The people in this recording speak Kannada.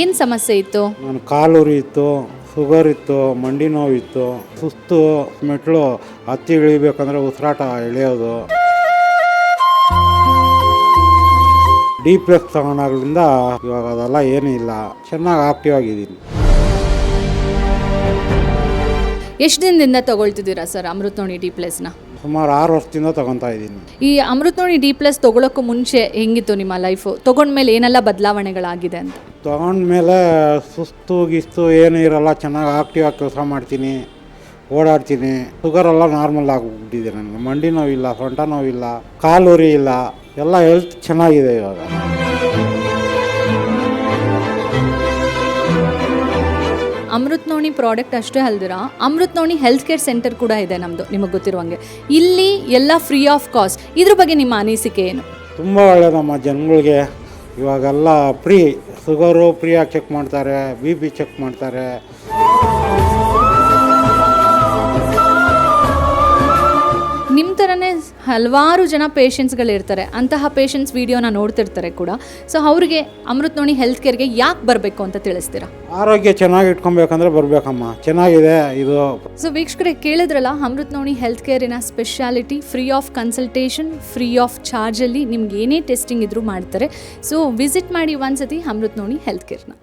ಏನು ಸಮಸ್ಯೆ ಇತ್ತು? ನಾನು ಕಾಲು ಇತ್ತು ಶುಗರ್ ಇತ್ತು, ಮಂಡಿ ನೋವಿತ್ತು ಸುಸ್ತು, ಮೆಟ್ಲು, ಹತ್ತಿ ಇಳಿಬೇಕಂದ್ರೆ ಉಸಿರಾಟ ಎಳೆಯೋದು. ಡಿ ಪ್ಲಸ್ ತಗೊಂಡಾಗ್ಲಿಂದ ಇವಾಗ ಅದೆಲ್ಲ ಏನೂ ಇಲ್ಲ ಚೆನ್ನಾಗಿ ಆಕ್ಟಿವ್ ಆಗಿದ್ದೀನಿ. ಎಷ್ಟು ದಿನದಿಂದ ತಗೊಳ್ತಿದ್ದೀರಾ ಸರ್ ಅಮೃತ್ ನೋಡಿ ಡಿ ಪ್ಲಸ್ನ? ಸುಮಾರು ಆರು ವರ್ಷದಿಂದ ತಗೊತಾ ಇದ್ದೀನಿ. ಈ ಅಮೃತ್ ನೋಡಿ ಡಿ ಪ್ಲಸ್ ತಗೊಳ್ಳೋಕ್ಕೂ ಮುಂಚೆ ಹೆಂಗಿತ್ತು ನಿಮ್ಮ ಲೈಫು? ತಗೊಂಡ್ಮೇಲೆ ಏನೆಲ್ಲ ಬದಲಾವಣೆಗಳಾಗಿದೆ ಅಂತ? ತಗೊಂಡ್ಮೇಲೆ ಸುಸ್ತು ಗಿಸ್ತು ಏನೂ ಇರಲ್ಲ ಚೆನ್ನಾಗಿ ಆಕ್ಟಿವ್ ಆಗಿ ಕೆಲಸ ಮಾಡ್ತೀನಿ ಓಡಾಡ್ತೀನಿ. ಶುಗರ್ ಎಲ್ಲ ನಾರ್ಮಲ್ ಆಗಿಬಿಟ್ಟಿದೆ ನನಗೆ. ಮಂಡಿ ನೋವಿಲ್ಲ ಸೊಂಟ ನೋವಿಲ್ಲ ಕಾಲು ಉರಿ ಇಲ್ಲ ಎಲ್ಲ ಹೆಲ್ತ್ ಚೆನ್ನಾಗಿದೆ ಇವಾಗ. ಅಮೃತ್ ನೋಣಿ ಪ್ರಾಡಕ್ಟ್ ಅಷ್ಟೇ ಅಲ್ದಿರ? Amrut Noni health care centre ಕೂಡ ಇದೆ ನಮ್ಮದು ನಿಮಗೆ ಗೊತ್ತಿರುವಂಗೆ. ಇಲ್ಲಿ ಎಲ್ಲ ಫ್ರೀ ಆಫ್ ಕಾಸ್ಟ್ ಇದ್ರ ಬಗ್ಗೆ ನಿಮ್ಮ ಅನಿಸಿಕೆ ಏನು? ತುಂಬ ನಮ್ಮ ಜನಗಳಿಗೆ. ಇವಾಗೆಲ್ಲ ಫ್ರೀ ಶುಗರು ಫ್ರೀಯಾಗಿ ಚೆಕ್ ಮಾಡ್ತಾರೆ ಬಿ ಪಿ ಚೆಕ್ ಮಾಡ್ತಾರೆ. ಹಲವಾರು ಜನ ಪೇಷಂಟ್ಸ್ಗಳಿರ್ತಾರೆ ಅಂತಹ ಪೇಷಂಟ್ಸ್ ವಿಡಿಯೋನ ನೋಡ್ತಿರ್ತಾರೆ ಕೂಡ. ಸೊ ಅವ್ರಿಗೆ ಅಮೃತ್ ನೋಣಿ ಹೆಲ್ತ್ ಕೇರ್ಗೆ ಯಾಕೆ ಬರಬೇಕು ಅಂತ ತಿಳಿಸ್ತೀರಾ? ಆರೋಗ್ಯ ಚೆನ್ನಾಗಿ ಇಟ್ಕೊಬೇಕಂದ್ರೆ ಬರಬೇಕಮ್ಮ. ಚೆನ್ನಾಗಿದೆ ಇದು. ಸೊ ವೀಕ್ಷಕರೇ ಕೇಳಿದ್ರಲ್ಲ Amrut ನೋಣಿ health ಕೇರಿನ speciality free of consultation free of ಚಾರ್ಜಲ್ಲಿ ನಿಮ್ಗೆ ಏನೇ ಟೆಸ್ಟಿಂಗ್ ಇದ್ರೂ ಮಾಡ್ತಾರೆ. ಸೊ ವಿಸಿಟ್ ಮಾಡಿ ಒಂದ್ಸತಿ ಅಮೃತ್ ನೋಣಿ ಹೆಲ್ತ್ ಕೇರ್ನ